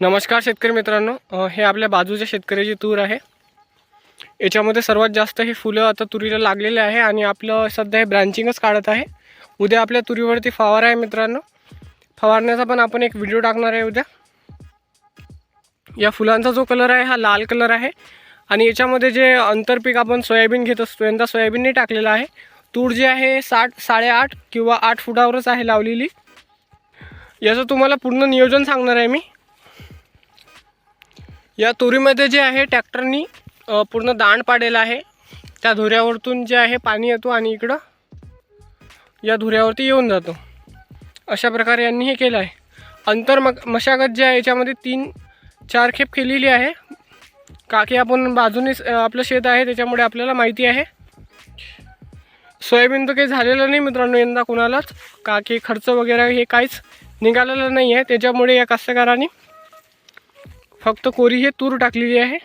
नमस्कार शेतकरी मित्रांनो. हे आपल्या बाजूच्या शेतकऱ्याची तूर आहे. याच्यामध्ये सर्वात जास्त हे फुलं आता तुरीला लागलेले आहे आणि आपलं सध्या हे ब्रँचिंगच काढत आहे. उद्या आपल्या तुरीवरती फवारा आहे मित्रांनो. फवारण्याचा पण आपण एक व्हिडिओ टाकणार आहे उद्या. या फुलांचा जो कलर आहे हा लाल कलर आहे. आणि याच्यामध्ये जे आंतरपीक आपण सोयाबीन घेत असतो यंदा सोयाबीनने टाकलेलं आहे. तूर जी आहे साठ साडेआठ किंवा आठ फुटावरच आहे लावलेली. याचं तुम्हाला पूर्ण नियोजन सांगणार आहे मी. या तुरीमध्ये जे आहे ट्रॅक्टरनी पूर्ण दांड पाडेला आहे. त्या धुऱ्यावरतून जे आहे पाणी येतो आणि इकडं या धुऱ्यावरती येऊन जातो. अशा प्रकारे यांनी हे केलं आहे. अंतर मग मशागत जे आहे याच्यामध्ये तीन चार खेप केलेली आहे. काकी आपण बाजूनेच आपलं शेत आहे त्याच्यामुळे आपल्याला माहिती आहे. सोयाबीन तर काही झालेलं नाही मित्रांनो यंदा कुणालाच. का की खर्च वगैरे हे काहीच निघालेलं नाही आहे त्याच्यामुळे या कास्तकारांनी फक्त कोरी हे तूर टाकलेली आहे.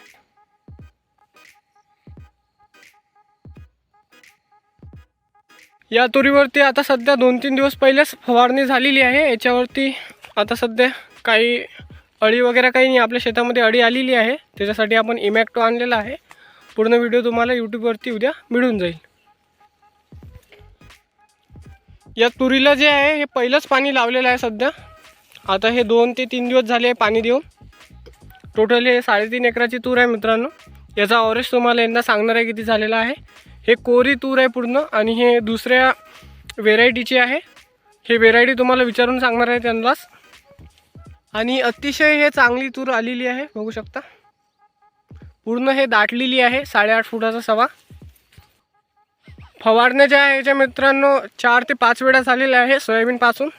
या तुरीवरती आता सध्या दोन तीन दिवस पहिलेच फवारणी झालेली आहे. याच्यावरती आता सध्या काही अळी वगैरे काही नाही. आपल्या शेतामध्ये अळी आलेली आहे. त्याच्यासाठी आपण इमॅक्टो आणलेला आहे. पूर्ण व्हिडिओ तुम्हाला यूट्यूबवरती उद्या मिळून जाईल. या तुरीला जे आहे हे पहिलंच पाणी लावलेलं आहे सध्या. आता हे दोन ते तीन दिवस झाले पाणी देऊन. टोटल हे साडेतीन एकराची तूर आहे मित्रांनो. याचा ऑरेज तुम्हाला यंदा सांगणार आहे किती झालेला आहे. हे कोरी तूर आहे पूर्ण आणि हे दुसऱ्या व्हेरायटीची आहे. हे व्हेरायटी तुम्हाला विचारून सांगणार आहे त्यांनाच. आणि अतिशय हे चांगली तूर आलेली आहे बघू शकता. पूर्ण हे दाटलेली आहे साडेआठ फुटाचा सवा. फवारण्या ज्या आहे याच्या मित्रांनो चार ते पाच वेळा झालेल्या आहे सोयाबीनपासून